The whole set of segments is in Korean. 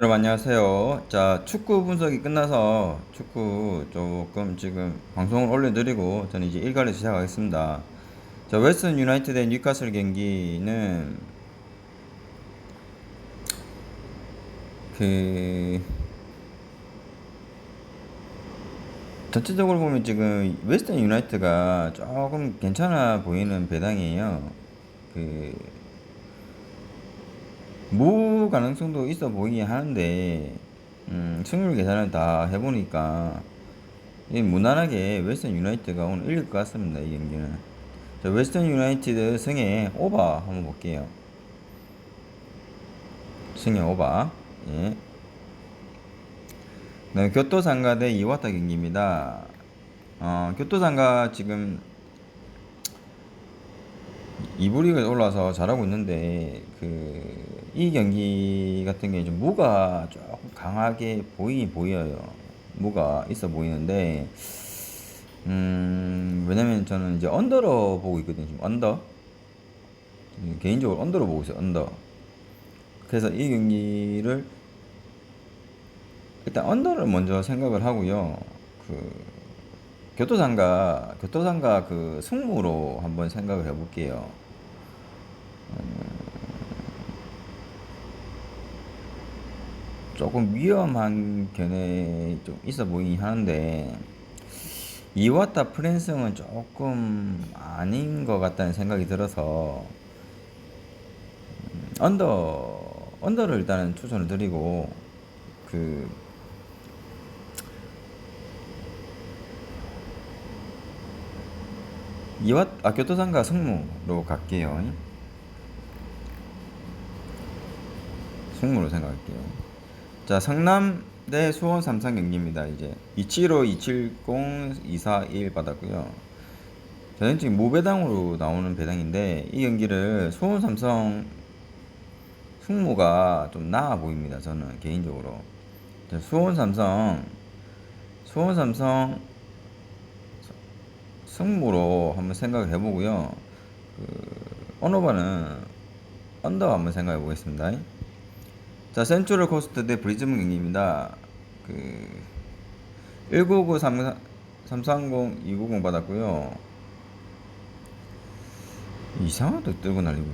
여러분 안녕하세요. 자, 축구 분석이 끝나서 축구 조금 지금 방송을 올려드리고 저는 이제 일가를 시작하겠습니다. 자, 웨스턴 유나이티드 대 뉴카슬 경기는 그 전체적으로 보면 지금 웨스턴 유나이트가 조금 괜찮아 보이는 배당이에요. 그 무 가능성도 있어 보이긴 하는데 음, 승률 계산을 다 해보니까 이 무난하게 웨스턴 유나이트가 오늘 이길 것 같습니다 이 경기는. 자, 웨스턴 유나이티드 승에 오바 한번 볼게요. 승에 오바. 예. 네, 교토상가 대 이와타 경기입니다. 어, 교토상가 지금 2부 리그에 올라와서 잘하고 있는데 그 이 경기 같은 경우에 좀 무가 조금 강하게 보이긴 보여요. 무가 있어 보이는데 음 왜냐면 저는 이제 언더로 보고 있거든요. 지금 언더 개인적으로 언더로 보고 있어요. 언더. 그래서 이 경기를 일단 언더를 먼저 생각을 하고요. 그 교토상가 교토상가 그 승무로 한번 생각을 해볼게요. 조금 위험한 견해 좀 있어 보이긴 하는데 이와타 프랜스는 조금 아닌 것 같다는 생각이 들어서 음, 언더 언더를 일단은 추천을 드리고 그 이와 아 교토상가 승무로 갈게요. 승무로 생각할게요. 자 성남 대 수원 삼성 경기입니다. 이제 275, 270, 241 받았고요. 저는 지금 무배당으로 나오는 배당인데 이 경기를 수원 삼성 승무가 좀 나아 보입니다. 저는 개인적으로 자, 수원 삼성 수원 삼성 승무로 한번 생각을 해보고요. 그 언어바는 언더 한번 생각해 보겠습니다. 자, 센츄럴 코스트 대 브리즈문 경기입니다. 그 1993, 330, 290 받았고요. 이상하다 뜨고 날리고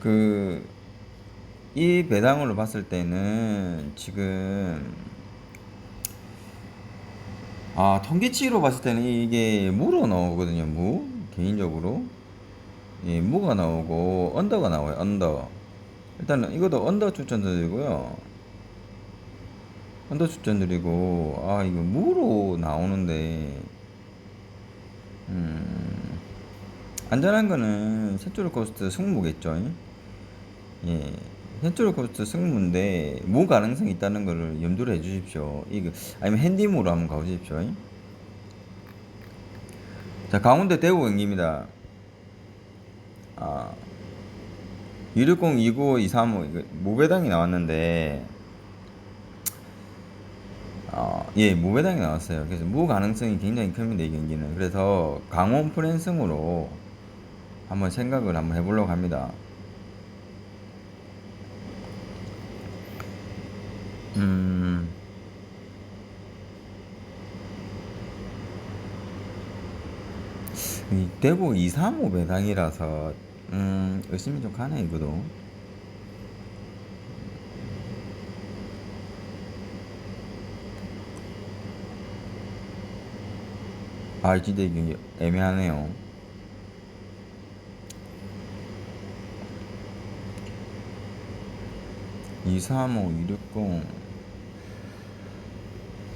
그 이 배당으로 봤을 때는 지금 아 통계치로 봤을 때는 이게 무로 나오거든요 무 개인적으로 예 무가 나오고 언더가 나와요 언더 일단은 이것도 언더 추천드리고요. 언더 추천드리고 아 이거 무로 나오는데. 음 안전한 거는 센트럴 코스트 승무겠죠? 예 센트럴 코스트 승무인데 무 가능성이 있다는 거를 염두를 해 주십시오. 이거 아니면 핸디무로 한번 가 보십시오. 자 강원대 대구 경기입니다. 아 260, 295, 235 이거 무배당이 나왔는데 어, 예, 무배당이 나왔어요. 그래서 무 가능성이 굉장히 큽니다, 이 경기는. 그래서 강원 프랜승으로 한번 생각을 한번 해보려고 합니다. 음, 이 대구 235 배당이라서, 음, 의심이 좀 가네, 이거도. 아, 진짜 이게 애매하네요. 235, 260.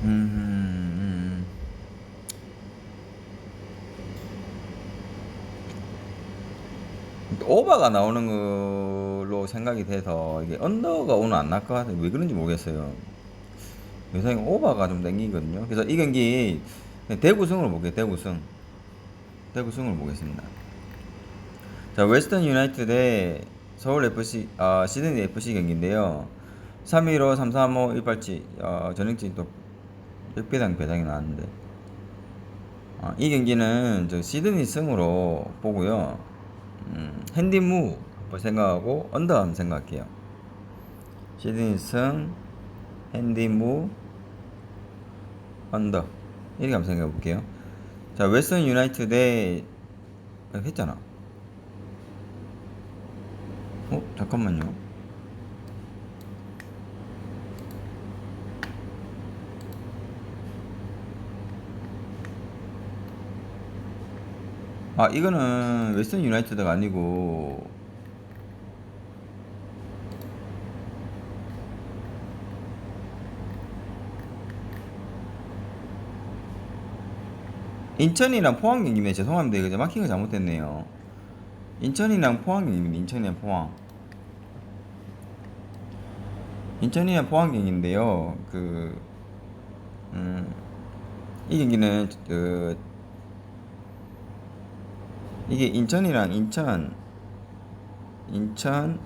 음, 음, 오바가 나오는 걸로 생각이 돼서 이게 언더가 오늘 안 날 것 같아요. 왜 그런지 모르겠어요. 요새 오바가 좀 땡기거든요. 그래서 이 경기 대구승으로 볼게요. 대구승. 대구승으로 보겠습니다. 자, 웨스턴 유나이티드 대 서울 FC, 아, 시드니 FC 경기인데요. 315, 335, 187, 어, 전형진 또 백배당 배당이 나왔는데. 아, 이 경기는 저 시드니 승으로 보고요. 음, 핸디무 한번 생각하고 언더 한번 생각할게요. 시드니 승, 핸디무, 언더. 이렇게 한번 생각해 볼게요. 자, 웨스턴 유나이티드 대 아, 했잖아. 어, 잠깐만요. 아, 이거는 웨스턴 유나이티드가 아니고. 인천이랑 포항 경기네. 죄송합니다. 이거 마킹을 잘못했네요. 인천이랑 포항 경기입니다. 인천이랑 포항. 인천이랑 포항 경기인데요. 그 음, 이 경기는 그 이게 인천이랑 인천 인천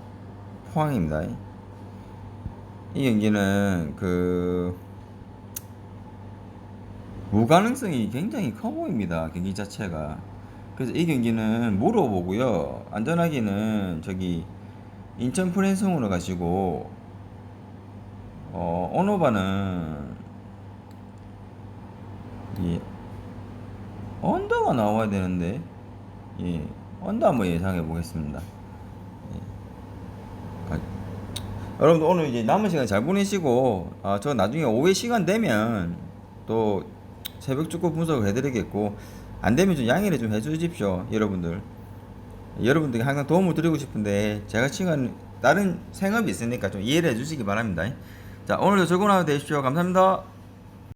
포항입니다 이 경기는 그 무가능성이 굉장히 커 보입니다. 경기 자체가. 그래서 이 경기는 물어보고요. 안전하게는 저기 인천 프랜송으로 가시고 어 언어바는 예 언더가 나와야 되는데 예. 언더 한번 예상해 보겠습니다. 예. 아, 여러분들 오늘 이제 남은 시간 잘 보내시고 아, 저 나중에 오후에 시간 되면 또 새벽 축구 분석을 해드리겠고 안 되면 좀 양해를 좀 해주십시오 여러분들. 여러분들께 항상 도움을 드리고 싶은데 제가 시간 다른 생업이 있으니까 좀 이해를 해주시기 바랍니다. 자 오늘도 즐거운 하루 되십시오. 감사합니다